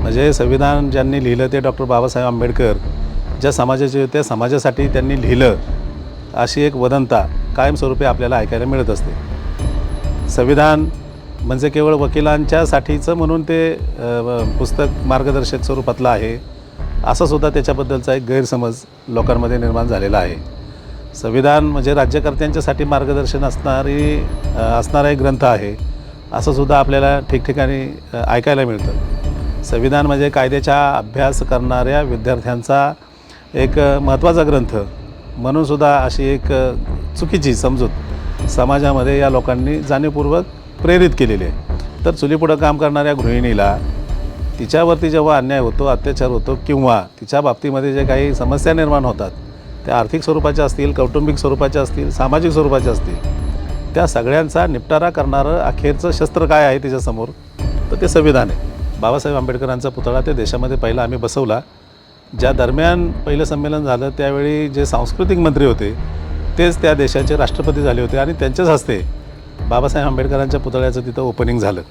म्हणजे संविधान ज्यांनी लिहिलं ते डॉक्टर बाबासाहेब आंबेडकर ज्या समाजाचे त्या समाजासाठी त्यांनी लिहिलं अशी एक वदंता कायमस्वरूपी आपल्याला ऐकायला मिळत असते. संविधान म्हणजे केवळ वकिलांच्यासाठीचं म्हणून ते पुस्तक मार्गदर्शक स्वरूपातलं आहे असं सुद्धा त्याच्याबद्दलचा एक गैरसमज लोकांमध्ये निर्माण झालेला आहे. संविधान म्हणजे राज्यकर्त्यांच्यासाठी मार्गदर्शन असणारी असणारा एक ग्रंथ आहे असं सुद्धा आपल्याला ठिकठिकाणी ऐकायला मिळतं. संविधान म्हणजे कायद्याचा अभ्यास करणाऱ्या विद्यार्थ्यांचा एक महत्त्वाचा ग्रंथ. म्हणूनसुद्धा अशी एक चुकीची समजूत समाजामध्ये या लोकांनी जाणीवपूर्वक प्रेरित केलेली आहे. तर चुलीपुढं काम करणाऱ्या गृहिणीला तिच्यावरती जेव्हा अन्याय होतो अत्याचार होतो किंवा तिच्या बाबतीमध्ये जे काही समस्या निर्माण होतात त्या आर्थिक स्वरूपाच्या असतील कौटुंबिक स्वरूपाच्या असतील सामाजिक स्वरूपाच्या असतील त्या सगळ्यांचा निपटारा करणारं अखेरचं शस्त्र काय आहे तिच्यासमोर? तर ते संविधान आहे. बाबासाहेब आंबेडकरांचा पुतळा ते देशामध्ये पहिला आम्ही बसवला. ज्या दरम्यान पहिलं संमेलन झालं त्यावेळी जे सांस्कृतिक मंत्री होते तेच त्या देशाचे राष्ट्रपती झाले होते आणि त्यांच्याच हस्ते बाबासाहेब आंबेडकरांच्या पुतळ्याचं तिथं ओपनिंग झालं.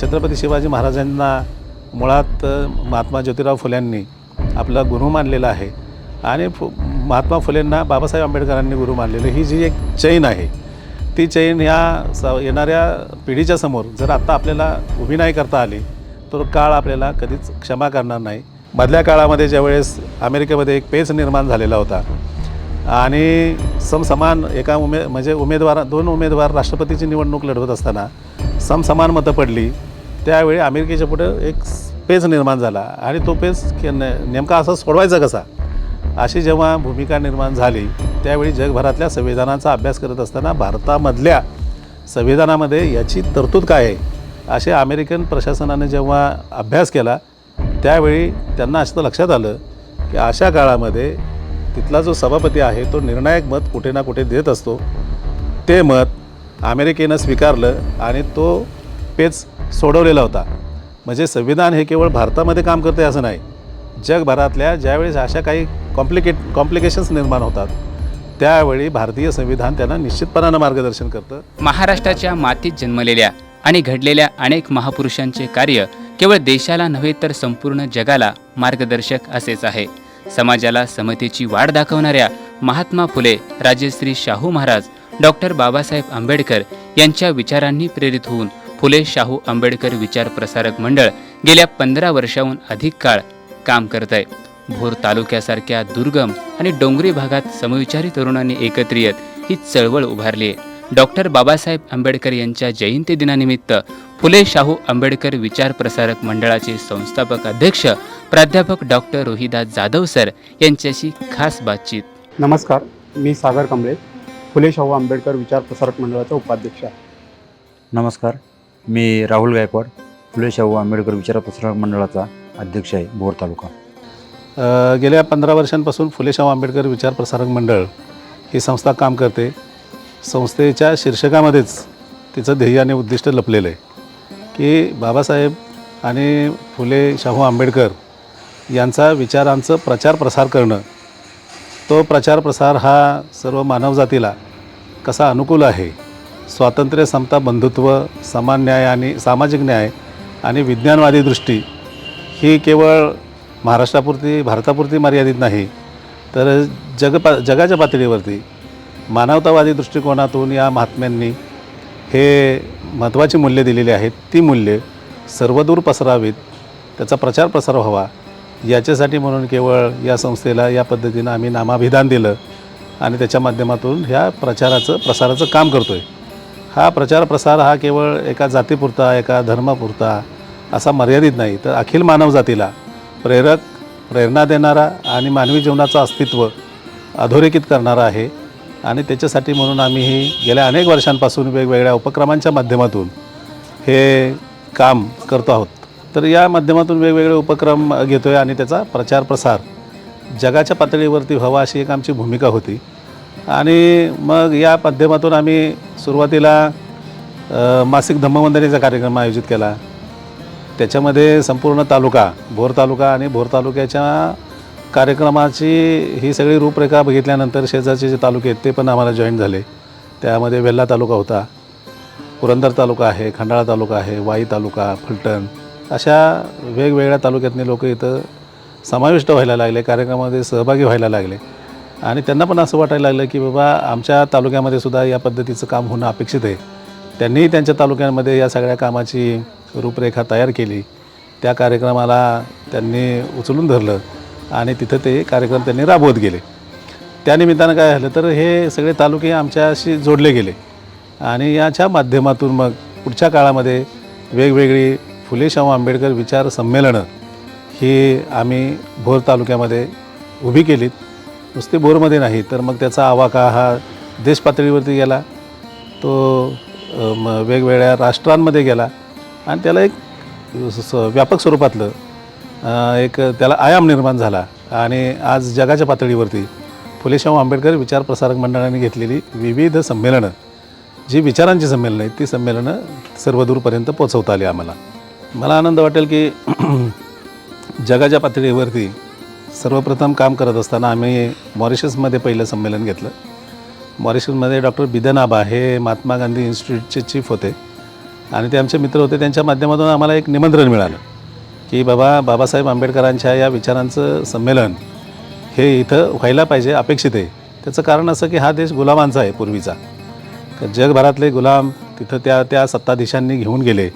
छत्रपती शिवाजी महाराजांना मुळात महात्मा ज्योतिराव फुल्यांनी आपला गुरु मानलेला आहे आणि फु महात्मा फुलेंना बाबासाहेब आंबेडकरांनी गुरु मानलेलं ही जी एक चैन आहे ती चैन ह्या स येणाऱ्या पिढीच्या समोर जर आत्ता आपल्याला उभी नाही करता आली तो काळ आपल्याला कधीच क्षमा करणार नाही. मधल्या काळामध्ये ज्यावेळेस अमेरिकेमध्ये एक पेच निर्माण झालेला होता आणि समसमान एका उमे म्हणजे उमेदवार दोन उमेदवार राष्ट्रपतीची निवडणूक लढवत असताना समसमान मतं पडली. त्यावेळी अमेरिकेच्या पुढं एक पेच निर्माण झाला आणि तो पेच के- ने- नेमका असा सोडवायचा कसा? अशी जेव्हा भूमिका निर्माण झाली त्यावेळी जगभरातल्या संविधानाचा अभ्यास करत असताना भारतामधल्या संविधानामध्ये याची तरतूद काय आहे? असे अमेरिकन प्रशासनाने जेव्हा अभ्यास केला त्यावेळी त्यांना असं लक्षात आलं की अशा काळामध्ये तिथला जो सभापती आहे तो निर्णायक मत कुठे ना कुठे देत असतो. ते मत अमेरिकेनं स्वीकारलं आणि तो पेच सोडवलेला होता. म्हणजे संविधान हे केवळ भारतामध्ये काम करते असं नाही. जगभरातल्या ज्यावेळेस अशा काही कॉम्प्लिकेट कॉम्प्लिकेशन्स निर्माण होतात त्यावेळी भारतीय संविधान त्यांना निश्चितपणानं मार्गदर्शन करतं. महाराष्ट्राच्या मातीत जन्मलेल्या आणि घडलेल्या अनेक महापुरुषांचे कार्य केवळ देशाला नव्हे तर संपूर्ण जगाला मार्गदर्शक असेच आहे. समाजाला समतेची वाढ दाखवणाऱ्या महात्मा फुले राजश्री शाहू महाराज डॉक्टर बाबासाहेब आंबेडकर यांच्या विचारांनी प्रेरित होऊन फुले शाहू आंबेडकर विचार प्रसारक मंडळ गेल्या पंधरा वर्षाहून अधिक काळ काम करत आहे. भोर तालुक्यासारख्या दुर्गम आणि डोंगरी भागात समविचारी तरुणांनी एकत्र येत ही चळवळ उभारली आहे. डॉक्टर बाबासाहेब आंबेडकर यांच्या जयंती दिनानिमित्त फुले शाहू आंबेडकर विचार प्रसारक मंडळाचे संस्थापक अध्यक्ष प्राध्यापक डॉक्टर रोहिदास जाधव सर यांच्याशी खास बातचीत. नमस्कार मी सागर कांबळे फुले शाहू आंबेडकर विचार प्रसारक मंडळाचा उपाध्यक्ष आहे. नमस्कार मी राहुल गायकवाड फुले शाहू आंबेडकर विचार प्रसारक मंडळाचा अध्यक्ष आहे भोर तालुका. गेल्या पंधरा वर्षांपासून फुले शाहू आंबेडकर विचार प्रसारक मंडळ ही संस्था काम करते. संस्थेच्या शीर्षकामध्येच तिचं ध्येय आणि उद्दिष्ट लपलेलं आहे. की बाबासाहेब आणि फुले शाहू आंबेडकर यांचा विचारांचं प्रचार प्रसार करणं तो प्रचार प्रसार हा सर्व मानवजातीला कसा अनुकूल आहे? स्वातंत्र्य समता बंधुत्व समान न्याय आणि सामाजिक न्याय आणि विज्ञानवादी दृष्टी ही केवळ महाराष्ट्रापुरती भारतापुरती मर्यादित नाही तर जग पा जगाच्या पातळीवरती मानवतावादी दृष्टिकोनातून या महात्म्यांनी हे महत्त्वाची मूल्ये दिलेली आहेत. ती मूल्ये सर्वदूर पसरावीत त्याचा प्रचार प्रसार व्हावा याच्यासाठी म्हणून केवळ या संस्थेला या पद्धतीनं आम्ही नामाभिधान दिलं आणि त्याच्या माध्यमातून ह्या प्रचाराचं प्रसाराचं काम करतो आहे हा प्रचार प्रसार हा केवळ एका जातीपुरता एका धर्मापुरता असा मर्यादित नाही तर अखिल मानवजातीला प्रेरक प्रेरणा देणारा आणि मानवी जीवनाचं अस्तित्व अधोरेखित करणारा आहे. आणि त्याच्यासाठी म्हणून आम्ही ही गेल्या अनेक वर्षांपासून वेगवेगळ्या उपक्रमांच्या माध्यमातून हे काम करतो आहोत. तर या माध्यमातून वेगवेगळे उपक्रम घेतो आहे आणि त्याचा प्रचार प्रसार जगाच्या पातळीवरती व्हावा अशी एक आमची भूमिका होती. आणि मग या माध्यमातून आम्ही सुरुवातीला मासिक धम्मवंदनेचा कार्यक्रम आयोजित केला. त्याच्यामध्ये संपूर्ण तालुका भोर तालुका आणि भोर तालुक्याच्या कार्यक्रमाची ही सगळी रूपरेखा बघितल्यानंतर शेजारचे जे तालुके आहेत ते पण आम्हाला जॉईन झाले. त्यामध्ये वेल्हा तालुका होता पुरंदर तालुका आहे खंडाळा तालुका आहे वाई तालुका फलटण अशा वेगवेगळ्या तालुक्यातले लोक इथं समाविष्ट व्हायला लागले कार्यक्रमामध्ये सहभागी व्हायला लागले. आणि त्यांना पण असं वाटायला लागलं की बाबा आमच्या तालुक्यामध्ये सुद्धा या पद्धतीचं काम होणं अपेक्षित आहे. त्यांनीही त्यांच्या तालुक्यांमध्ये या सगळ्या कामाची रूपरेखा तयार केली. त्या कार्यक्रमाला त्यांनी उचलून धरलं. आणि तिथं ते कार्यक्रम त्यांनी राबवत गेले. त्यानिमित्तानं काय झालं तर हे सगळे तालुके आमच्याशी जोडले गेले. आणि याच्या माध्यमातून मग पुढच्या काळामध्ये वेगवेगळी फुले शाहू आंबेडकर विचार संमेलनं ही आम्ही भोर तालुक्यामध्ये उभी केलीत. नुसते भोरमध्ये नाही तर मग त्याचा आवाका हा देशपातळीवरती गेला. तो वेगवेगळ्या राष्ट्रांमध्ये गेला. आणि त्याला एक स- व्यापक स्वरूपातलं एक त्याला आयाम निर्माण झाला. आणि आज जगाच्या पातळीवरती फुलेशाहू आंबेडकर विचार प्रसारक मंडळाने घेतलेली विविध संमेलनं जी विचारांची संमेलनं आहेत ती संमेलनं सर्वदूरपर्यंत पोचवता आली आम्हाला. मला आनंद वाटेल की जगाच्या पातळीवरती सर्वप्रथम काम करत असताना आम्ही मॉरिशसमध्ये पहिलं संमेलन घेतलं. मॉरिशसमध्ये डॉक्टर बिदन आबा हे महात्मा गांधी इन्स्टिट्यूटचे चीफ होते. आणि ते आमचे मित्र होते त्यांच्या माध्यमातून आम्हाला एक निमंत्रण मिळालं. की बाबा बाबासाहेब आंबेडकरांच्या या विचारांचं संमेलन हे इथं व्हायला पाहिजे अपेक्षित आहे. त्याचं कारण असं की हा देश गुलामांचा आहे पूर्वीचा. तर जगभरातले गुलाम तिथं त्या त्या सत्ताधीशांनी घेऊन गेले.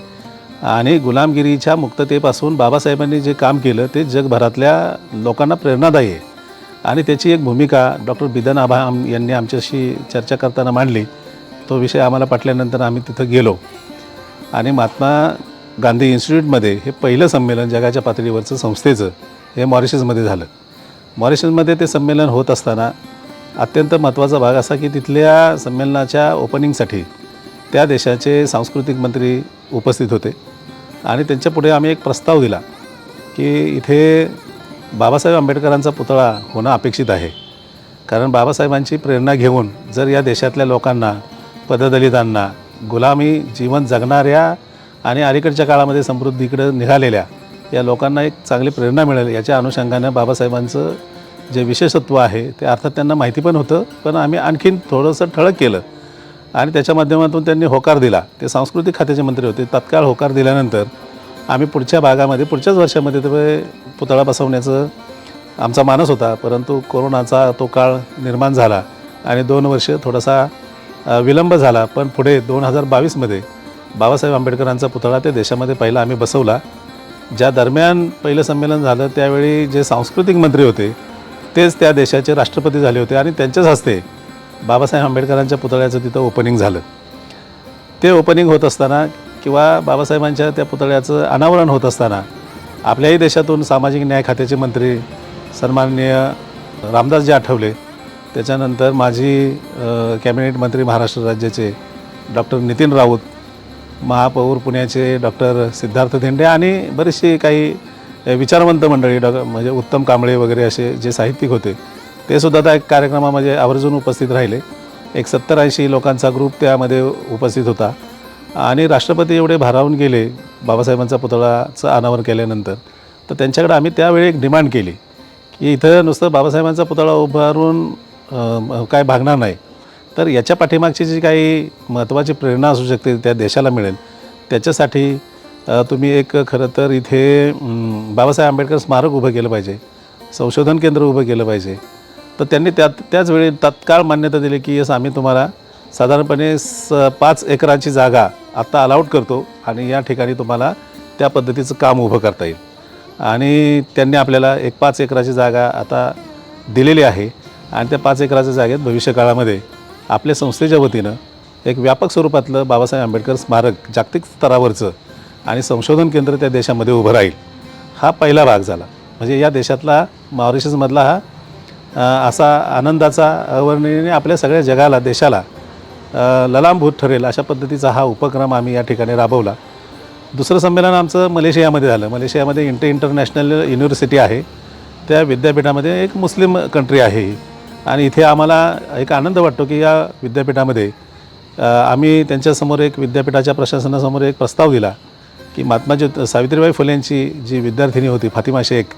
आणि गुलामगिरीच्या मुक्ततेपासून बाबासाहेबांनी जे काम केलं ते जगभरातल्या लोकांना प्रेरणादायी आहे. आणि त्याची एक भूमिका डॉक्टर बिदन आभा आम यांनी आमच्याशी चर्चा करताना मांडली. तो विषय आम्हाला पटल्यानंतर आम्ही तिथं गेलो. आणि महात्मा गांधी इन्स्टिट्यूटमध्ये हे पहिलं संमेलन जगाच्या पातळीवरचं संस्थेचं हे मॉरिशसमध्ये झालं. मॉरिशसमध्ये ते संमेलन होत असताना अत्यंत महत्त्वाचा भाग असा की तिथल्या संमेलनाच्या ओपनिंगसाठी त्या देशाचे सांस्कृतिक मंत्री उपस्थित होते आणि त्यांच्यापुढे आम्ही एक प्रस्ताव दिला की इथे बाबासाहेब आंबेडकरांचा पुतळा होणं अपेक्षित आहे. कारण बाबासाहेबांची प्रेरणा घेऊन जर या देशातल्या लोकांना पददलितांना गुलामी जीवन जगणाऱ्या आणि अलीकडच्या काळामध्ये समृद्धीकडे निघालेल्या या लोकांना एक चांगली प्रेरणा मिळेल याच्या अनुषंगानं बाबासाहेबांचं जे विशेषत्व आहे ते अर्थात त्यांना माहिती पण होतं पण आम्ही आणखीन थोडंसं ठळक केलं. आणि त्याच्या माध्यमातून त्यांनी होकार दिला. ते सांस्कृतिक खात्याचे मंत्री होते. तत्काळ होकार दिल्यानंतर आम्ही पुढच्या भागामध्ये पुढच्याच वर्षामध्ये ते पुतळा बसवण्याचं आमचा मानस होता. परंतु कोरोनाचा तो काळ निर्माण झाला आणि दोन वर्ष थोडासा विलंब झाला. पण पुढे दोन हजार बावीसमध्ये बाबासाहेब आंबेडकरांचा पुतळा ते देशामध्ये पहिला आम्ही बसवला. ज्या दरम्यान पहिलं संमेलन झालं त्यावेळी जे सांस्कृतिक मंत्री होते तेच त्या देशाचे राष्ट्रपती झाले होते आणि त्यांच्याच हस्ते बाबासाहेब आंबेडकरांच्या पुतळ्याचं तिथं ओपनिंग झालं. ते ओपनिंग होत असताना किंवा बाबासाहेबांच्या त्या पुतळ्याचं अनावरण होत असताना आपल्याही देशातून सामाजिक न्याय खात्याचे मंत्री सन्माननीय रामदासजी आठवले. त्याच्यानंतर माजी कॅबिनेट मंत्री महाराष्ट्र राज्याचे डॉक्टर नितीन राऊत महापौर पुण्याचे डॉक्टर सिद्धार्थ धेंडे आणि बरीचशी काही विचारवंत मंडळी डॉ म्हणजे उत्तम कांबळे वगैरे असे जे साहित्यिक होते ते सुद्धा त्या कार्यक्रमामध्ये आवर्जून उपस्थित राहिले. एक सत्तर ऐंशी लोकांचा ग्रुप त्यामध्ये उपस्थित होता. आणि राष्ट्रपती एवढे भारावून गेले बाबासाहेबांचा पुतळाचं अनावरण केल्यानंतर तर त्यांच्याकडे आम्ही त्यावेळी एक डिमांड केली की इथं नुसतं बाबासाहेबांचा पुतळा उभारून काय भागणार नाही. तर याच्या पाठीमागची जी काही महत्त्वाची प्रेरणा असू शकते त्या देशाला मिळेल. त्याच्यासाठी तुम्ही एक खरं तर इथे बाबासाहेब आंबेडकर स्मारक उभं केलं पाहिजे. संशोधन केंद्र उभं केलं पाहिजे. तर त्यांनी त्यात त्याच वेळी तात्काळ मान्यता दिली की यस आम्ही तुम्हाला साधारणपणे स पाच एकराची जागा आत्ता अलाउट करतो आणि या ठिकाणी तुम्हाला त्या पद्धतीचं काम उभं करता येईल. आणि त्यांनी आपल्याला एक पाच एकराची जागा आता दिलेली आहे. आणि त्या पाच एकराच्या जागेत भविष्यकाळामध्ये आपल्या संस्थेच्या वतीनं एक व्यापक स्वरूपातलं बाबासाहेब आंबेडकर स्मारक जागतिक स्तरावरचं आणि संशोधन केंद्र त्या देशामध्ये उभं राहील हा पहिला भाग झाला. म्हणजे या देशातला मॉरिशसमधला हा असा आनंदाचा अवर्णनीय आपल्या सगळ्या जगाला देशाला ललांभूत ललामभूत ठरेल अशा पद्धतीचा हा उपक्रम आम्ही या ठिकाणी राबवला. दुसरं संमेलन आमचं मलेशियामध्ये झालं. मलेशियामध्ये इंटर इंटरनॅशनल युनिव्हर्सिटी आहे. त्या विद्यापीठामध्ये एक मुस्लिम कंट्री आहे ही. आणि इथे आम्हाला एक आनंद वाटतो की या विद्यापीठामध्ये आम्ही त्यांच्यासमोर एक विद्यापीठाच्या प्रशासनासमोर एक प्रस्ताव दिला की महात्मा ज्योत सावित्रीबाई फुलेंची जी विद्यार्थिनी होती फातिमा शेख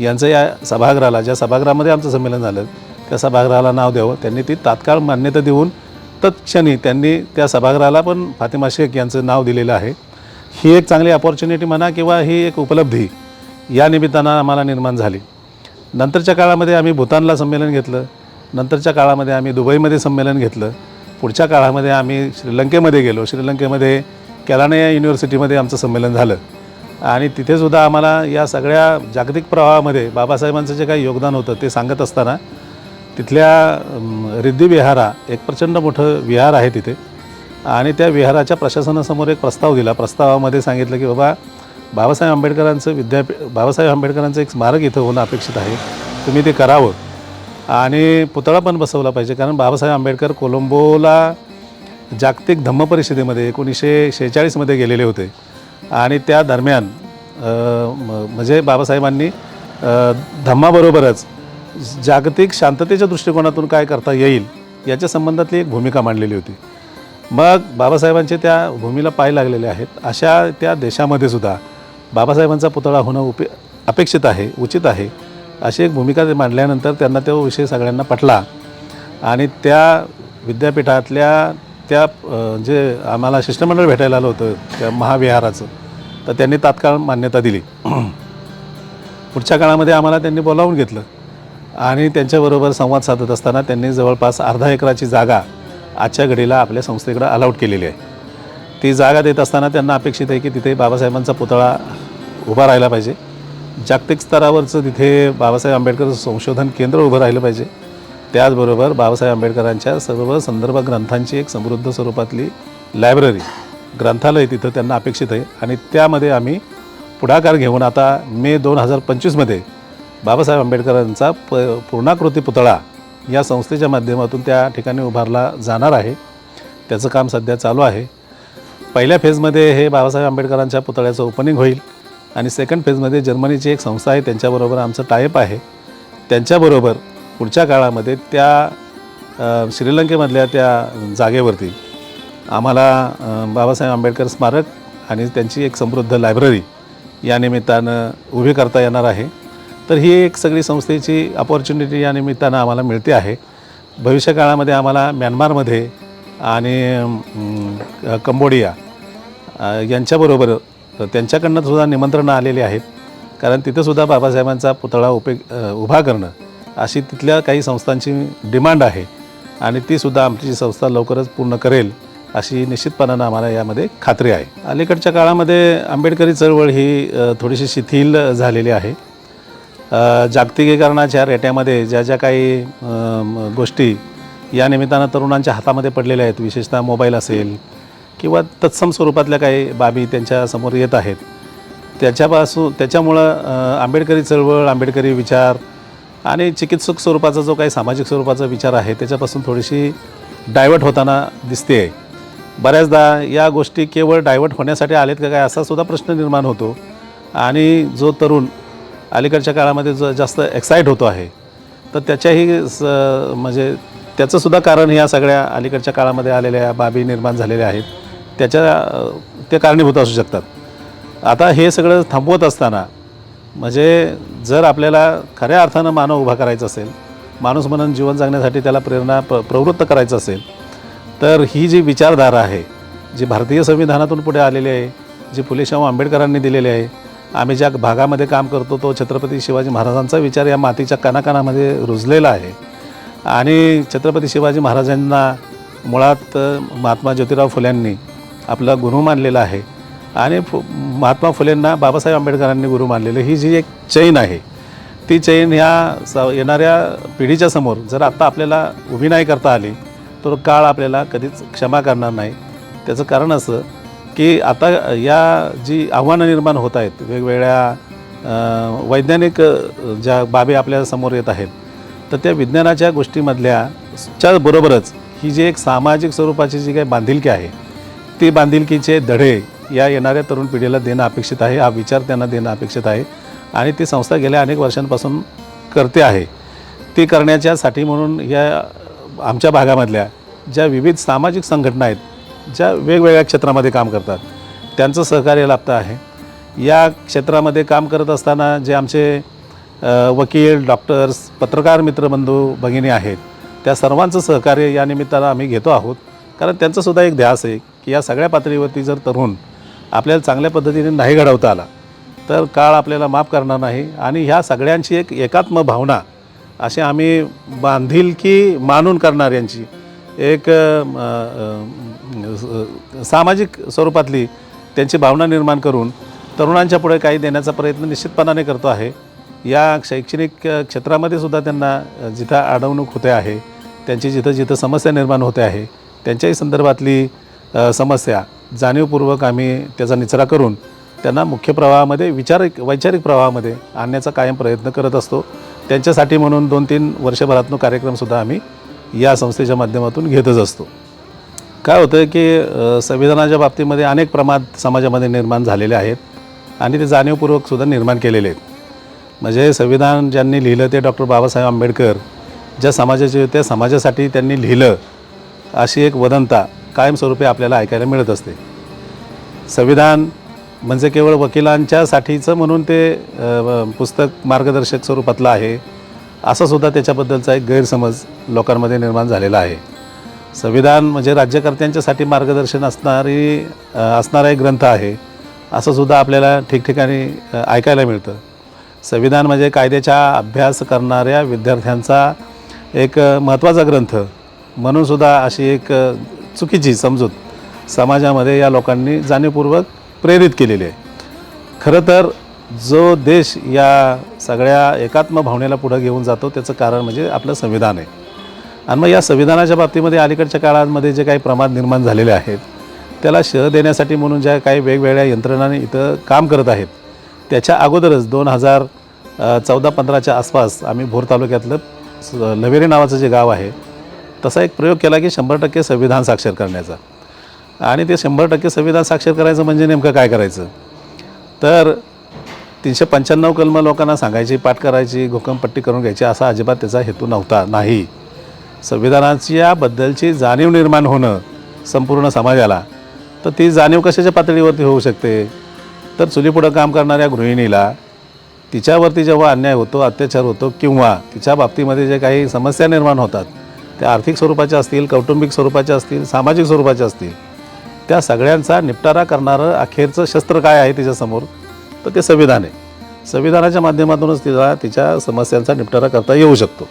यांचं या सभागृहाला ज्या सभागृहामध्ये आमचं संमेलन झालं त्या सभागृहाला नाव द्यावं. त्यांनी ती तात्काळ मान्यता देऊन तत्क्षणी त्यांनी त्या सभागृहाला पण फातिमा शेख यांचं नाव दिलेलं आहे. ही एक चांगली अपॉर्च्युनिटी म्हणा किंवा ही एक उपलब्धी या निमित्तानं आम्हाला निर्माण झाली. नंतरच्या काळामध्ये आम्ही भूतानला संमेलन घेतलं. नंतरच्या काळामध्ये आम्ही दुबईमध्ये संमेलन घेतलं. पुढच्या काळामध्ये आम्ही श्रीलंकेमध्ये गेलो. श्रीलंकेमध्ये कॅलानया युनिव्हर्सिटीमध्ये आमचं संमेलन झालं. आणि तिथेसुद्धा आम्हाला या सगळ्या जागतिक प्रवाहामध्ये बाबासाहेबांचं जे काही योगदान होतं ते सांगत असताना तिथल्या रिद्धी विहारा एक प्रचंड मोठं विहार आहे तिथे. आणि त्या विहाराच्या प्रशासनासमोर एक प्रस्ताव दिला. प्रस्तावामध्ये सांगितलं की बाबा बाबासाहेब आंबेडकरांचं विद्यापीठ बाबासाहेब आंबेडकरांचं एक स्मारक इथं होणं अपेक्षित आहे. तुम्ही ते करावं. आणि पुतळा पण बसवला पाहिजे कारण बाबासाहेब आंबेडकर कोलंबोला जागतिक धम्म परिषदेमध्ये एकोणीसशे शेहेचाळीसमध्ये गेलेले होते. आणि त्या दरम्यान म- म्हणजे बाबासाहेबांनी धम्माबरोबरच जागतिक शांततेच्या दृष्टिकोनातून काय करता येईल याच्या संबंधातली एक भूमिका मांडलेली होती. मग बाबासाहेबांचे त्या भूमीला पाय लागलेले आहेत. अशा त्या देशामध्ये सुद्धा बाबासाहेबांचा पुतळा होणं उपे अपेक्षित आहे उचित आहे. अशी एक भूमिका मांडल्यानंतर त्यांना तो विषय सगळ्यांना पटला. आणि त्या विद्यापीठातल्या त्या जे आम्हाला शिष्टमंडळ भेटायला आलं होतं त्या महाविहाराचं तर त्यांनी तात्काळ मान्यता दिली. पुढच्या काळामध्ये आम्हाला त्यांनी बोलावून घेतलं. आणि त्यांच्याबरोबर संवाद साधत असताना त्यांनी जवळपास अर्धा एकराची जागा आजच्या घडीला आपल्या संस्थेकडं अलाउट केलेली आहे. ती जागा देत असताना त्यांना अपेक्षित आहे की तिथे बाबासाहेबांचा पुतळा उभा राहिला पाहिजे. जागतिक स्तरावरचं तिथे बाबासाहेब आंबेडकर संशोधन केंद्र उभं राहिलं पाहिजे. त्याचबरोबर बाबासाहेब आंबेडकरांच्या सर्व संदर्भ ग्रंथांची एक समृद्ध स्वरूपातली लायब्ररी ग्रंथालय तिथं त्यांना अपेक्षित आहे. आणि त्यामध्ये आम्ही पुढाकार घेऊन आता मे दोन हजार पंचवीसमध्ये बाबासाहेब आंबेडकरांचा प पूर्णाकृती पुतळा या संस्थेच्या माध्यमातून त्या ठिकाणी उभारला जाणार आहे. त्याचं काम सध्या चालू आहे. पहिल्या फेजमध्ये हे बाबासाहेब आंबेडकरांच्या पुतळ्याचं ओपनिंग होईल. आणि सेकंड फेजमध्ये जर्मनीची एक संस्था आहे त्यांच्याबरोबर आमचं टायप आहे. त्यांच्याबरोबर पुढच्या काळामध्ये त्या श्रीलंकेमधल्या त्या जागेवरती आम्हाला बाबासाहेब आंबेडकर स्मारक आणि त्यांची एक समृद्ध लायब्ररी या निमित्तानं उभी करता येणार आहे. तर ही एक सगळी संस्थेची अपॉर्च्युनिटी या निमित्तानं आम्हाला मिळते आहे. भविष्यकाळामध्ये आम्हाला म्यानमारमध्ये आणि कंबोडिया यांच्याबरोबर तर त्यांच्याकडनं सुद्धा निमंत्रणं आलेली आहेत. कारण तिथंसुद्धा बाबासाहेबांचा पुतळा उपे उभा करणं अशी तिथल्या काही संस्थांची डिमांड आहे. आणि तीसुद्धा आमची संस्था लवकरच पूर्ण करेल अशी निश्चितपणानं आम्हाला यामध्ये खात्री आहे. अलीकडच्या काळामध्ये आंबेडकरी चळवळ ही थोडीशी शिथिल झालेली आहे. जागतिकीकरणाच्या रेट्यामध्ये ज्या ज्या काही गोष्टी या निमित्तानं तरुणांच्या हातामध्ये पडलेल्या आहेत विशेषतः मोबाईल असेल किंवा तत्सम स्वरूपातल्या काही बाबी त्यांच्यासमोर येत आहेत. त्याच्यापासून त्याच्यामुळं आंबेडकरी चळवळ आंबेडकरी विचार आणि चिकित्सक स्वरूपाचा जो काही सामाजिक स्वरूपाचा विचार आहे त्याच्यापासून थोडीशी डायवर्ट होताना दिसते आहे बऱ्याचदा या गोष्टी केवळ डायवर्ट होण्यासाठी आलेत का काय असा सुद्धा प्रश्न निर्माण होतो. आणि जो तरुण अलीकडच्या काळामध्ये जो जास्त एक्साईट होतो आहे तर त्याच्याही स म्हणजे त्याचंसुद्धा कारण ह्या सगळ्या अलीकडच्या काळामध्ये आलेल्या बाबी निर्माण झालेल्या आहेत. त्याच्या ते कारणीभूत असू शकतात. आता हे सगळं थांबवत असताना म्हणजे जर आपल्याला खऱ्या अर्थानं मानव उभा करायचा असेल माणूस म्हणून जीवन जगण्यासाठी त्याला प्रेरणा प्र प्रवृत्त करायचं असेल तर ही जी विचारधारा आहे जी भारतीय संविधानातून पुढे आलेली आहे जी फुलेशाहू आंबेडकरांनी दिलेली आहे आम्ही ज्या भागामध्ये काम करतो तो छत्रपती शिवाजी महाराजांचा विचार या मातीच्या कानाकानामध्ये रुजलेला आहे. आणि छत्रपती शिवाजी महाराजांना मुळात महात्मा ज्योतिराव फुल्यांनी आपला गुरु मानलेला आहे. आणि फु महात्मा फुलेंना बाबासाहेब आंबेडकरांनी गुरु मानलेलं ही जी एक चैन आहे ती चैन ह्या स येणाऱ्या पिढीच्या समोर जर आत्ता आपल्याला उभी नाही करता आली तर काळ आपल्याला कधीच क्षमा करणार नाही. त्याचं कारण असं की आता या जी आव्हानं निर्माण होत आहेत वेगवेगळ्या वैज्ञानिक ज्या बाबी आपल्यासमोर येत आहेत तर त्या विज्ञानाच्या गोष्टीमधल्या च्या बरोबरच ही जी एक सामाजिक स्वरूपाची जी काही बांधिलकी आहे ती बांधिलकीचे धडे या येणाऱ्या तरुण पिढीला देणं अपेक्षित आहे हा विचार त्यांना देणं अपेक्षित आहे. आणि ती संस्था गेल्या अनेक वर्षांपासून करते आहे. ती करण्याच्यासाठी म्हणून या आमच्या भागामधल्या ज्या विविध सामाजिक संघटना आहेत ज्या वेगवेगळ्या क्षेत्रामध्ये काम करतात त्यांचं सहकार्य लाभतं आहे. या क्षेत्रामध्ये काम करत असताना जे आमचे वकील डॉक्टर्स पत्रकार मित्रबंधू भगिनी आहेत त्या सर्वांचं सहकार्य या निमित्तानं आम्ही घेतो आहोत. कारण त्यांचासुद्धा एक ध्यास आहे की या सगळ्या पातळीवरती जर तरुण आपल्याला चांगल्या पद्धतीने नाही घडवता आला तर काळ आपल्याला माफ करणार नाही. आणि ह्या सगळ्यांची एक एकात्म भावना असे आम्ही बांधील की मानून करणाऱ्यांची एक सामाजिक स्वरूपातली त्यांची भावना निर्माण करून तरुणांच्या पुढे काही देण्याचा प्रयत्न निश्चितपणाने करतो आहे. या शैक्षणिक क्षेत्रामध्ये सुद्धा त्यांना जिथं अडवणूक होते आहे त्यांची जिथं जिथं समस्या निर्माण होते आहे त्यांच्याही संदर्भातली समस्या जाणीवपूर्वक आम्ही त्याचा निचरा करून त्यांना मुख्य प्रवाहामध्ये विचारिक वैचारिक प्रवाहामध्ये आणण्याचा कायम प्रयत्न करत असतो. त्यांच्यासाठी म्हणून दोन तीन वर्षभरातून कार्यक्रमसुद्धा आम्ही या संस्थेच्या माध्यमातून घेतच असतो. काय होतं की संविधानाच्या बाबतीमध्ये अनेक प्रमाद समाजामध्ये निर्माण झालेले आहेत आणि ते जाणीवपूर्वकसुद्धा निर्माण केलेले आहेत. म्हणजे संविधान ज्यांनी लिहिलं ते डॉक्टर बाबासाहेब आंबेडकर ज्या समाजाचे होते त्या समाजासाठी त्यांनी लिहिलं अशी एक वदंता कायमस्वरूपी आपल्याला ऐकायला मिळत असते. संविधान म्हणजे केवळ वकिलांच्यासाठीचं म्हणून ते पुस्तक मार्गदर्शक स्वरूपातलं आहे असा सुद्धा त्याच्याबद्दलचा एक गैरसमज लोकांमध्ये निर्माण झालेला आहे. संविधान म्हणजे राज्यकर्त्यांच्यासाठी मार्गदर्शन असणारी असणारा एक ग्रंथ आहे असं सुद्धा आपल्याला ठिकठिकाणी ऐकायला मिळतं. संविधान म्हणजे कायद्याचा अभ्यास करणाऱ्या विद्यार्थ्यांचा एक महत्त्वाचा ग्रंथ म्हणूनसुद्धा अशी एक चुकीची समजूत समाजामध्ये या लोकांनी जाणीवपूर्वक प्रेरित केलेली आहे. खरं तर जो देश या सगळ्या एकात्म भावनेला पुढं घेऊन जातो त्याचं कारण म्हणजे आपलं संविधान आहे. आणि मग या संविधानाच्या बाबतीमध्ये अलीकडच्या काळामध्ये जे काही प्रमाद निर्माण झालेले आहेत त्याला शह देण्यासाठी म्हणून ज्या काही वेगवेगळ्या यंत्रणाने इथं काम करत आहेत त्याच्या अगोदरच दोन हजार चौदा पंधराच्या आसपास आम्ही भोर तालुक्यातलं स- लवेरे नावाचं जे गाव आहे तसा एक प्रयोग केला की शंभर टक्के संविधान साक्षर करण्याचा. आणि ते शंभर टक्के संविधान साक्षर करायचं म्हणजे नेमकं काय करायचं? तर तीनशे पंच्याण्णव कलमं लोकांना सांगायची पाठ करायची घोकमपट्टी करून घ्यायची असा अजिबात त्याचा हेतू नव्हता नाही. संविधानाच्याबद्दलची जाणीव निर्माण होणं संपूर्ण समाजाला तर ती जाणीव कशाच्या पातळीवरती होऊ शकते? तर चुलीपुढं काम करणाऱ्या गृहिणीला तिच्यावरती जेव्हा अन्याय होतो अत्याचार होतो किंवा तिच्या बाबतीमध्ये जे काही समस्या निर्माण होतात त्या आर्थिक स्वरूपाच्या असतील कौटुंबिक स्वरूपाच्या असतील सामाजिक स्वरूपाच्या असतील त्या सगळ्यांचा निपटारा करणारं अखेरचं शस्त्र काय आहे तिच्यासमोर? तर ते संविधान आहे. संविधानाच्या माध्यमातूनच तिला तिच्या समस्यांचा निपटारा करता येऊ शकतो.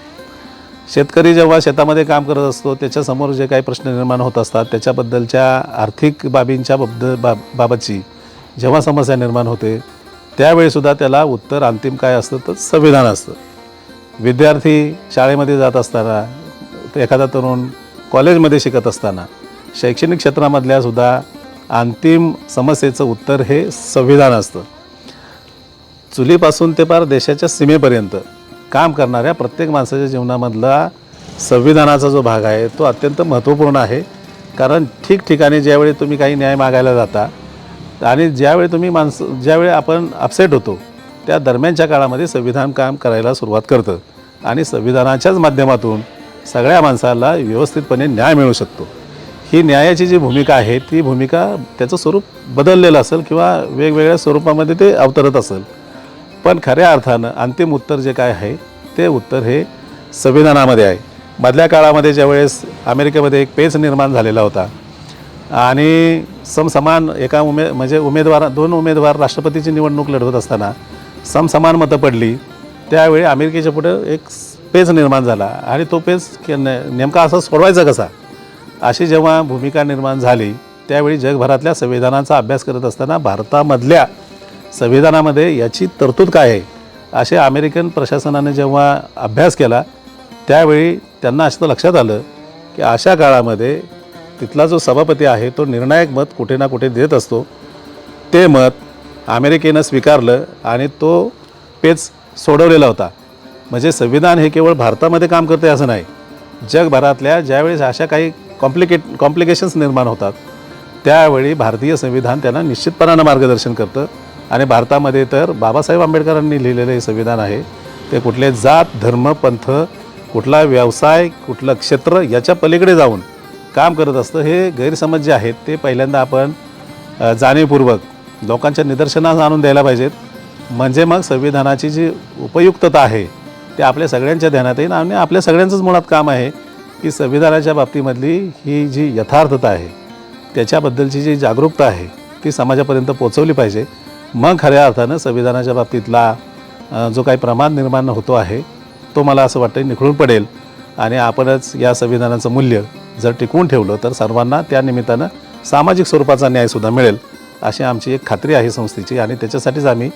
शेतकरी जेव्हा शेतामध्ये काम करत असतो त्याच्यासमोर जे काही प्रश्न निर्माण होत असतात त्याच्याबद्दलच्या आर्थिक बाबींच्या बद्दल बाब बाबतची जेव्हा समस्या निर्माण होते त्यावेळीसुद्धा त्याला उत्तर अंतिम काय असतं तर संविधान असतं. विद्यार्थी शाळेमध्ये जात असताना एखादा तरुण कॉलेजमध्ये शिकत असताना शैक्षणिक क्षेत्रामधल्या सुद्धा अंतिम समस्येचं उत्तर हे संविधान असतं. चुलीपासून ते पार देशाच्या सीमेपर्यंत काम करणाऱ्या प्रत्येक माणसाच्या जीवनामधला संविधानाचा जो भाग आहे तो अत्यंत महत्त्वपूर्ण आहे. कारण ठिकठिकाणी ज्यावेळी तुम्ही काही न्याय मागायला जाता आणि ज्यावेळी तुम्ही माणसं ज्यावेळी आपण अपसेट होतो त्या दरम्यानच्या काळामध्ये संविधान काम करायला सुरुवात करतं. आणि संविधानाच्याच माध्यमातून सगळ्या माणसाला व्यवस्थितपणे न्याय मिळू शकतो. ही न्यायाची जी भूमिका आहे ती भूमिका त्याचं स्वरूप बदललेलं असेल किंवा वेगवेगळ्या स्वरूपामध्ये ते अवतरत असेल. पण खऱ्या अर्थानं अंतिम उत्तर जे काय आहे ते उत्तर हे संविधानामध्ये आहे. मधल्या काळामध्ये ज्यावेळेस अमेरिकेमध्ये एक पेच निर्माण झालेला होता आणि समसमान एका उमे म्हणजे उमेदवार दोन उमेदवार राष्ट्रपतीची निवडणूक लढवत असताना समसमान मतं पडली त्यावेळी अमेरिकेच्या पुढं एक पेच निर्माण झाला आणि तो पेच के- नेमका असा सोडवायचा कसा? अशी जेव्हा भूमिका निर्माण झाली त्यावेळी जगभरातल्या संविधानांचा अभ्यास करत असताना भारतामधल्या संविधानामध्ये याची तरतूद काय आहे? असे अमेरिकन प्रशासनाने जेव्हा अभ्यास केला त्यावेळी त्यांना असं लक्षात आलं की अशा काळामध्ये तिथला जो सभापती आहे तो निर्णायक मत कुठे ना कुठे देत असतो. ते मत अमेरिकेनं स्वीकारलं आणि तो पेच सोडवलेला होता. म्हणजे संविधान हे केवळ भारतामध्ये काम करते असं नाही. जगभरातल्या ज्यावेळेस अशा काही कॉम्प्लिकेट कॉम्प्लिकेशन्स निर्माण होतात त्यावेळी भारतीय संविधान त्यांना निश्चितपणानं मार्गदर्शन करतं. आणि भारतामध्ये तर बाबासाहेब आंबेडकरांनी लिहिलेलं हे संविधान आहे ते कुठले जात धर्म पंथ कुठला व्यवसाय कुठलं क्षेत्र याच्या पलीकडे जाऊन काम करत असतं. हे गैरसमज जे आहेत ते पहिल्यांदा आपण जाणीवपूर्वक लोकांच्या निदर्शनास आणून द्यायला पाहिजेत. म्हणजे मग संविधानाची जी उपयुक्तता आहे ते आपल्या सगळ्यांच्या ध्यानात येईल आणि आपल्या सगळ्यांचंच मुळात काम आहे की संविधानाच्या बाबतीमधली ही जी यथार्थता आहे त्याच्याबद्दलची जी जागरूकता आहे ती समाजापर्यंत पोचवली पाहिजे. मग खऱ्या अर्थानं संविधानाच्या बाबतीतला जो काही प्रमाण निर्माण होतो आहे तो मला असं वाटतं निखळून पडेल. आणि आपणच या संविधानाचं मूल्य जर टिकवून ठेवलं तर सर्वांना त्या निमित्तानं सामाजिक स्वरूपाचा न्यायसुद्धा मिळेल अशी आमची एक खात्री आहे संस्थेची. आणि त्याच्यासाठीच आम्ही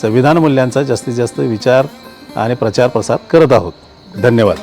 संविधान मूल्यांचा जास्तीत जास्त विचार आणि प्रचार प्रसार करत आहोत. धन्यवाद.